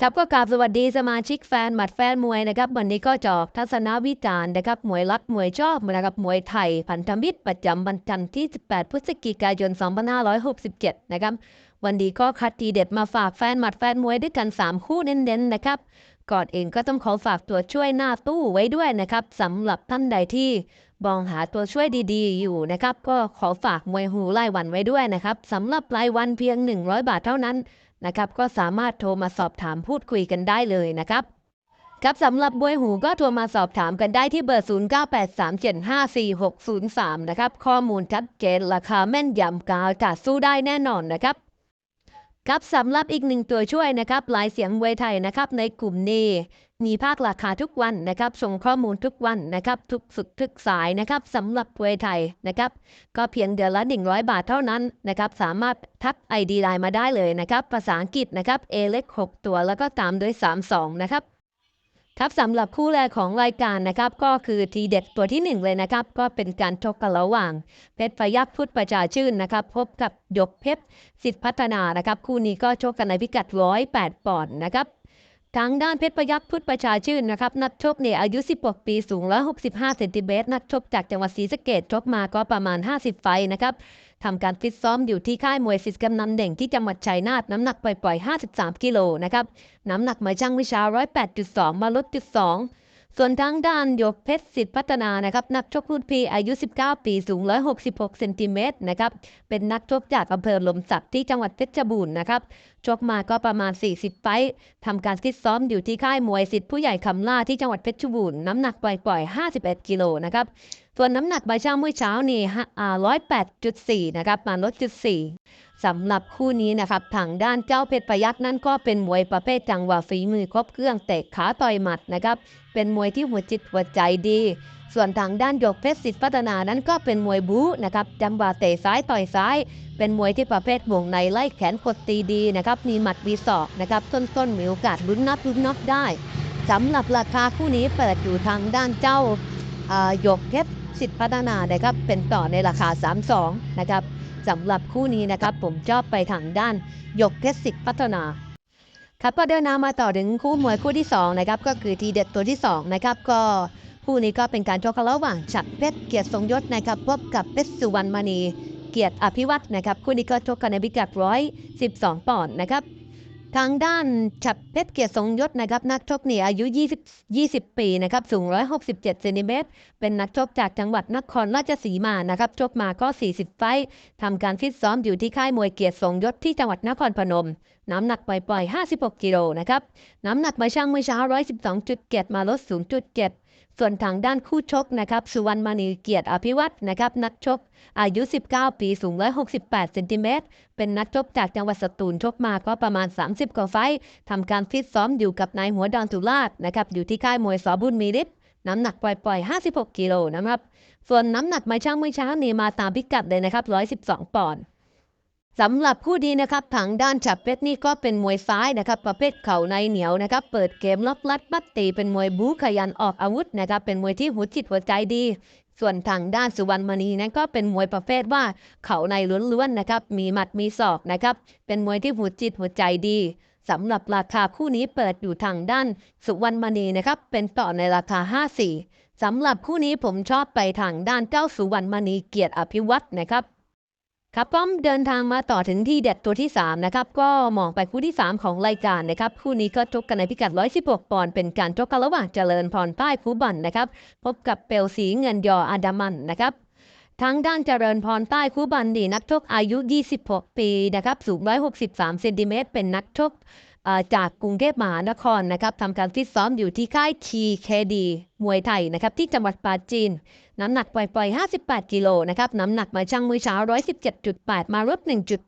ครับก็กราบสวัสดีสมาชิกแฟนหมัดแฟนมวยนะครับวันนี้ก็จอกทัศนวิจารณ์นะครับมวยรักมวยชอบนะครับมวยไทยพันธมิตรประจำวันจันทร์ที่ 18 พฤศจิกายน 2567 นะครับวันนี้ก็คัดทีเด็ดมาฝากแฟนหมัดแฟนมวยด้วยกัน 3 คู่เน้นๆนะครับก่อนเองก็ต้องขอฝากตัวช่วยหน้าตู้ไว้ด้วยนะครับสำหรับท่านใดที่มองหาตัวช่วยดีๆ อยู่นะครับก็ขอฝากมวยหูรายวันไว้ด้วยนะครับสำหรับรายวันเพียง 100 บาทเท่านั้น นะครับก็สามารถโทรมาสอบถามพูดคุยกันได้เลยนะครับครับสำหรับบวยหูก็โทรมาสอบถามกันได้ที่เบอร์ 0983754603 นะครับ ข้อมูลชัดเจนราคาแม่นยำกาจัดสู้ได้แน่นอนนะครับ ครับสำหรับอีกหนึ่งตัวช่วยนะครับหลายเสียงมวยไทยนะครับในกลุ่มนี้ มีภาคราคาทุกวันนะครับ ส่งข้อมูลทุกวันนะครับ ทุกสุดทุกสายนะครับสำหรับมวยไทยนะครับ ก็เพียงเดือนละ 100 บาทเท่านั้นนะครับ สามารถทัก ID ไลน์มาได้เลยนะครับ ภาษาอังกฤษนะครับ A เล็ก6ตัวแล้วก็ตามด้วย 32 นะครับ ครับสำหรับคู่แรกของรายการนะครับก็คือทีเด็ดตัวที่ 1 เลยนะครับ ก็เป็นการชกกันระหว่าง เพชรพยักพุทธประชาชื่นนะครับ พบกับหยกเพชรสิทธิพัฒนานะครับ คู่นี้ก็ชกกันในพิกัด 108ปอนด์นะครับ ทางด้านเพชรประยักพุทธประชาชื่นนะครับนักชกเนี่ยอายุ 16 ปีสูง 165 เซนติเมตรนักชกจากจังหวัดศรีสะเกดชกมาก็ประมาณ 50 ไฟนะครับทำการฟิตซ้อมอยู่ที่ค่ายมวยสิทธิ์กำนันเด่งที่จังหวัดชัยนาทน้ำหนักปล่อย ๆ 53 กิโลนะครับน้ำหนักมาช่างวิชา 108.2 มาลดจุด2 ส่วนทางด้านยกเพชรสิทธิพัฒนานะครับนักชกรุ่นพี่อายุ 19 ปีสูง 166 เซนติเมตรนะครับเป็นนักชกจากอำเภอหลมสักที่จังหวัดเพชรบูรณ์นะครับชกมาก็ประมาณ 40 ไฟต์ทำการฟิตซ้อมอยู่ที่ค่ายมวยสิทธิ์ผู้ใหญ่คำล่าที่จังหวัดเพชรบูรณ์น้ำหนักปล่อยๆ 51 กิโลนะครับส่วนน้ำหนักใบช่างเมื่อเช้านี่อ่า108.4 นะครับมาลดจุด4 สำหรับคู่นี้นะครับทางด้านเจ้าเพชรพยักนั่นก็เป็นมวยประเภทจังหวะฝีมือครบเครื่องเตะขาต่อยหมัดนะครับเป็นมวยที่หัวจิตหัวใจดี ส่วนทางด้านยกเพชรสิทธิพัฒนานั้นก็เป็นมวยบู๊นะครับจังหวะเตะซ้ายต่อยซ้าย เป็นมวยที่ประเภทวงในไล่แขนกดตีดีนะครับมีหมัดมีศอกนะครับต้นๆมีโอกาสลุ้นนับลุ้นน็อกได้สำหรับราคาคู่นี้เปิดอยู่ทางด้านเจ้าอ่ายกเพชรสิทธิพัฒนานะครับเป็นต่อในราคา 32นะครับ สำหรับคู่นี้นะครับผมชอบไปทางด้านยกเพสิกพัฒนาครับก็เดินนามาต่อถึงคู่มวยคู่ที่2นะครับก็คือทีเด็ดตัวที่2นะครับก็คู่นี้ก็เป็นการชกกันระหว่างฉัดเพชรเกียรติทรงยศนะครับพบกับเพชรสุวรรณมณีเกียรติอภิวัตนะครับคู่นี้ก็ชกกันในพิกัดร้อยสิบสองปอนด์นะครับ ทางด้านฉัดเพชรเกียรติสงยศนะครับนักชกนี่อายุ 20 20 ปีนะครับสูง 167เซนติเมตรเป็นนักชกจากจังหวัดนครราชสีมานะครับชกมาก็ 40 ไฟทำการฟิตซ้อมอยู่ที่ค่ายมวยเกียรติสงยศที่จังหวัดนครพนม น้ำหนักปล่อยๆ56 กิโลนะครับน้ำหนักมาช่างเมื่อเช้า 112.7 มาลด0.7 ส่วนทางด้านคู่ชกนะครับสุวรรณมณีเกียรติอภิวัตรนะครับนักชกอายุ 19 ปีสูง 168 เซนติเมตร เป็นนักชกจากจังหวัดสตูลชกมาก็ประมาณ 30 กว่าไฟต์ทำการฟิตซ้อมอยู่กับนายหัวดอนตุลาดนะครับอยู่ที่ค่ายมวยสอบุญมีฤทธิ์น้ำหนักปล่อยๆ 56 กิโลนะครับ ส่วนน้ำหนักไมาช่างเมื่อเช้านี้มาตามพิกัดเลยนะครับ 112 ปอนด์ สำหรับคู่นี้นะครับทางด้านฉับเพชรนี่ก็เป็นมวยซ้ายนะครับ ประเภทเข่าในเหนียวนะครับ เปิดเกมล็อกลัดบัดตีเป็นมวยบู๊ขยันออกอาวุธนะครับ เป็นมวยที่หัวจิตหัวใจดี ส่วนทางด้านสุวรรณมณีนั้นก็เป็นมวยประเภทว่าเข่าในล้วนๆนะครับ มีหมัดมีศอกนะครับ เป็นมวยที่หัวจิตหัวใจดีสำหรับราคาคู่นี้เปิดอยู่ทางด้านสุวรรณมณีนะครับ เป็นต่อในราคา 54สำหรับคู่นี้ผมชอบไปทางด้านเจ้าสุวรรณมณีเกียรติอภิวัตนะครับ ครับป้อมเดินทางมาต่อถึงที่เด็ดตัวที่ 3 นะครับ ก็มองไปคู่ที่ 3 ของรายการนะครับ คู่นี้ก็ชกกันในพิกัด 116 ปอนด์เป็นการชกกันระหว่างเจริญพรใต้คูบันนะครับ พบกับเปลสีเงินยออาดามันนะครับทางด้านเจริญพรใต้คูบันดีนักชกอายุ 26 ปีนะครับสูง 163 เซนติเมตรเป็นนักชก จากกรุงเทพมหานครนะครับทำการฟิตซ้อมอยู่ที่ค่าย TKD มวยไทยนะครับที่จังหวัดปราจีน น้ำหนักปล่อยๆ 58 กิโลนะครับน้ำหนักมาช่างมือเช้า 117.8 มาลด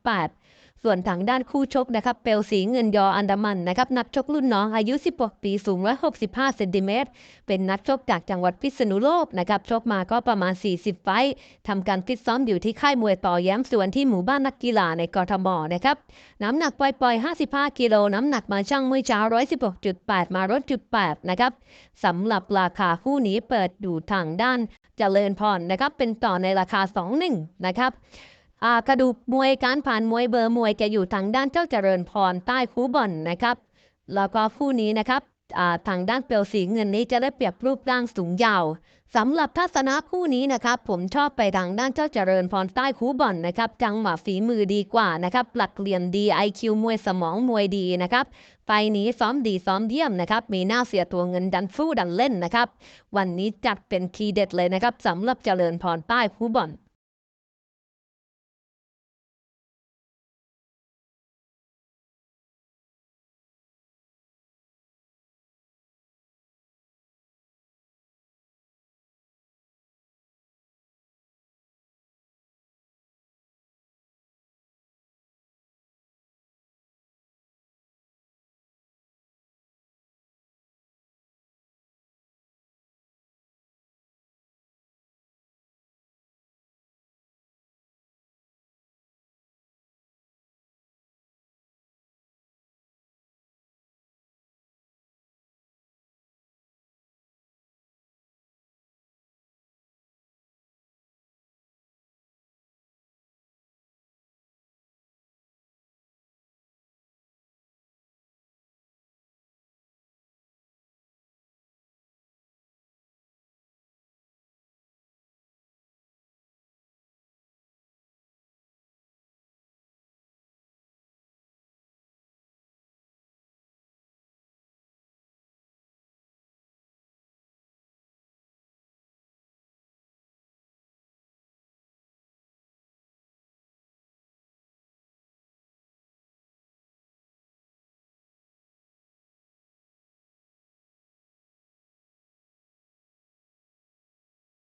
1.8 ส่วนทางด้านคู่ชกนะครับเปลสีเงินยออันดามันนะครับนักชกรุ่นน้องอายุ 16 ปีสูง 165 เซนติเมตร เป็นนักชกจากจังหวัดพิษณุโลกนะครับชกมาก็ประมาณ 40 ไฟต์ทำการฟิตซ้อมอยู่ที่ค่ายมวยต่อแย้มสวนที่หมู่บ้านนักกีฬาในกรทมนะครับน้ำหนักปล่อยๆ 55 กิโลน้ำหนักมาช่างมือเช้า 116.8 มาลดจุด8นะครับสำหรับราคาคู่นี้เปิดอยู่ทางด้านเจริญพรนะครับเป็นต่อในราคา 21 นะครับ กระดูกมวยการผ่านมวยเบอร์มวยแกอยู่ทางด้านเจ้าเจริญพรใต้คูบอนนะครับ แล้วก็คู่นี้นะครับทางด้านเปลวสีเงินนี้จะได้เปรียบรูปร่างสูงยาวสำหรับทัศนะคู่นี้นะครับผมชอบไปทางด้านเจ้าเจริญพรใต้คูบอลนะครับจังหวะฝีมือดีกว่านะครับหลักเหลี่ยมดี IQ มวยสมองมวยดีนะครับไฟล์นี้ซ้อมดีซ้อมเยี่ยมนะครับมีหน้าเสียตัวเงินดันสู้ดันเล่นนะครับวันนี้จัดเป็นทีเด็ดเลยนะครับสำหรับเจริญพรใต้คูบอล